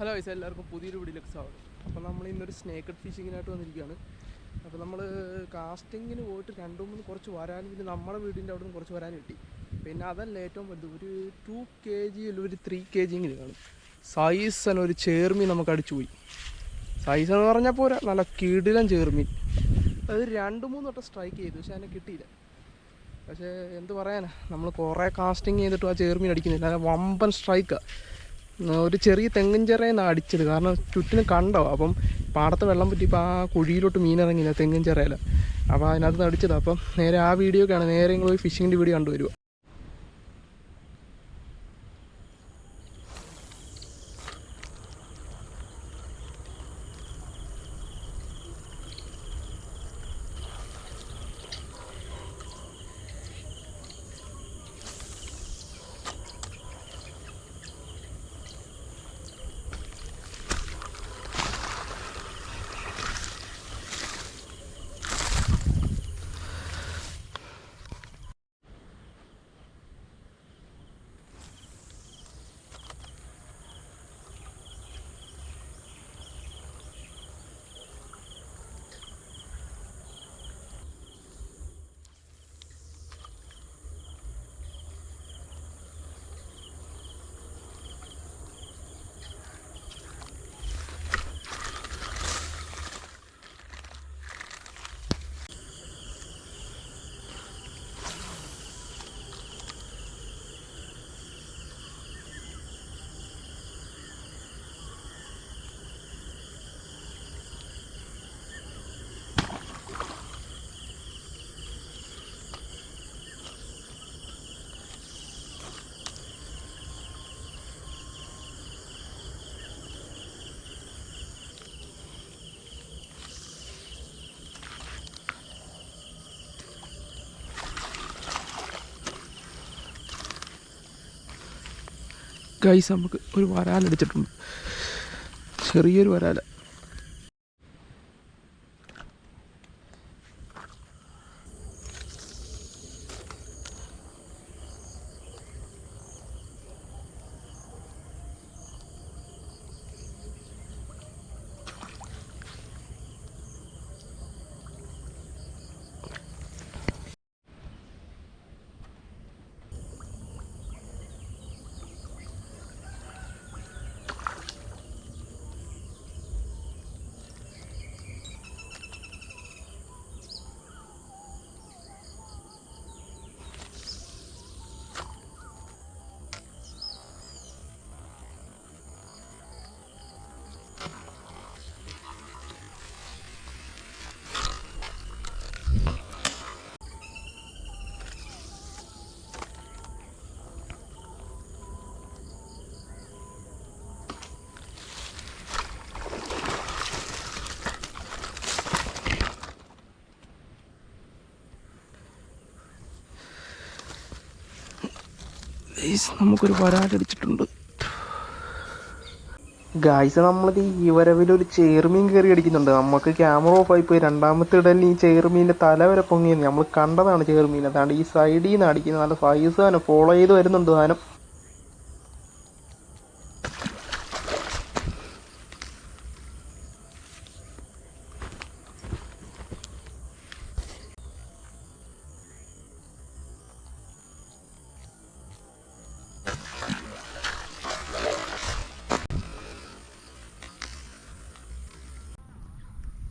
Hello guys എല്ലാവർക്കും പുതിയൊരു വീഡിയോയിലേക്ക് സ്വാഗതം. അപ്പോൾ നമ്മൾ ഇന്നൊരു സ്നേക്കഡ് ഫിഷിങ്ങിനായിട്ട് വന്നിരിക്കുകയാണ്. അപ്പോൾ നമ്മൾ കാസ്റ്റിങ്ങിന് പോയിട്ട് രണ്ടു മൂന്ന് കുറച്ച് വരാൻ പിന്നെ നമ്മുടെ വീടിന്റെ അവിടെ നിന്ന് കുറച്ച് വരാൻ കിട്ടി. പിന്നെ അതല്ല ഏറ്റവും വലുത് ഒരു ടു കെ ജി അല്ല ഒരു ത്രീ കെ ജിങ്ങിൽ കാണും. സൈസ് തന്നെ ഒരു ചേർമീൻ നമുക്ക് അടിച്ചു പോയി. സൈസ് എന്ന് പറഞ്ഞാൽ പോരാ നല്ല കിടിലൻ ചേർമീൻ. അത് രണ്ട് മൂന്ന് വട്ടം സ്ട്രൈക്ക് ചെയ്തു പക്ഷേ അതിനെ കിട്ടിയില്ല. പക്ഷേ എന്ത് പറയാനാ നമ്മൾ കുറേ കാസ്റ്റിംഗ് ചെയ്തിട്ടും ആ ചേർമീൻ അടിക്കുന്നില്ല. വമ്പൻ സ്ട്രൈക്കാണ് ഒരു ചെറിയ തെങ്ങിൻ ചിറയെന്നാണ് അടിച്ചത്. കാരണം ചുറ്റിനും കണ്ടോ? അപ്പം പാടത്ത് വെള്ളം പറ്റിയപ്പോൾ ആ കുഴിയിലോട്ട് മീൻ ഇറങ്ങിയില്ല തെങ്ങിൻ ചിറയില അപ്പോൾ അതിനകത്ത് നിന്ന് അടിച്ചത്. അപ്പം നേരെ ആ വീഡിയോ ഒക്കെയാണ് നേരെ നിങ്ങൾ പോയി ഫിഷിങ്ങിന്റെ വീഡിയോ കണ്ടുവരുക ഗൈസ് നമുക്ക് ഒരു വരാലടിച്ചിട്ടുണ്ട് ചെറിയൊരു വരാല. നമുക്കൊരു വരാലടിച്ചിട്ടുണ്ട് ഗായ്സ് നമ്മൾ ഈ വരവിൽ ഒരു ചെയർമീൻ കയറി അടിക്കുന്നുണ്ട്. നമുക്ക് ക്യാമറ ഓഫ് ആയി പോയി. രണ്ടാമത്തെ ഇടലിൽ ഈ ചെയർമീന്റെ തല വരെ പൊങ്ങിയത് നമ്മൾ കണ്ടതാണ് ചെയർമീൻ അതാണ്ട് ഈ സൈഡിൽ നിന്ന് അടിക്കുന്നത് നല്ല സൈസ് തന്നെ ഫോളോ ചെയ്ത് വരുന്നുണ്ട് സാധനം.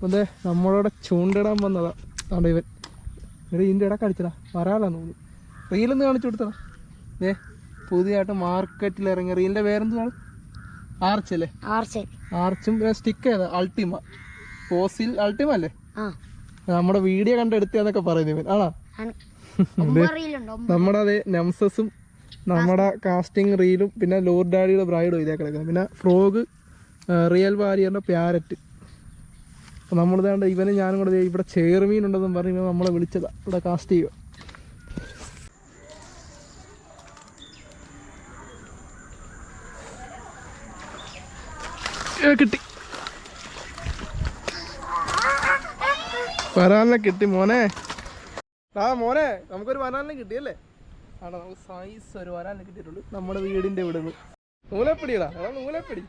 അതെ നമ്മളോടെ ചൂണ്ടിടാൻ വന്നതാ. അവിടെ ഇവൻ. ഇവിടെ ഇതിന്റെ ഇടയ്ക്ക് അടിച്ചടാ. വരാലാന്ന് തോന്നുന്നു. റീലൊന്ന് കാണിച്ചു കൊടുത്തടാ. ഏ പുതിയതായിട്ട് മാർക്കറ്റിൽ ഇറങ്ങിയ റീലിന്റെ പേരെന്താണ് ആർച്ച് അല്ലേ? ആർച്ചും സ്റ്റിക്ക് ഏതാ? അൾട്ടിമ ഫോസിൽ അൾട്ടിമ അല്ലേ? നമ്മുടെ വീഡിയോ കണ്ടെടുത്തന്നൊക്കെ പറയുന്നു ഇവൻ. ആണോ. നമ്മുടെ അതെ നംസസും നമ്മുടെ കാസ്റ്റിംഗ് റീലും പിന്നെ ലോർഡാഡിയുടെ ബ്രൈഡും ഇതേ കിടക്കുന്നത് പിന്നെ ഫ്രോഗ് റിയൽ വാരിയറിന്റെ പ്യാരറ്റ് അപ്പോൾ നമ്മളിതാണ്ട് ഇവനെ ഞാനും കൂടെ ഇവിടെ ചേർമീൻ ഉണ്ടെന്നും പറഞ്ഞ് നമ്മളെ വിളിച്ചതാണ് ഇവിടെ കാസ്റ്റ് ചെയ്യുക കിട്ടി. വരാലിനെ കിട്ടി മോനെ. ആ മോനെ നമുക്കൊരു വരാലിനെ കിട്ടിയല്ലേ? ആണോ നമുക്ക് സൈസ് ഒരു വരാലിനെ കിട്ടിയിട്ടുള്ളൂ. നമ്മുടെ വീടിന്റെ ഇവിടെ നിന്ന് നൂലപ്പിടിയടാ നൂലപ്പിടി.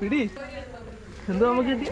പിടി. എന്തോ നമുക്ക് കിട്ടി?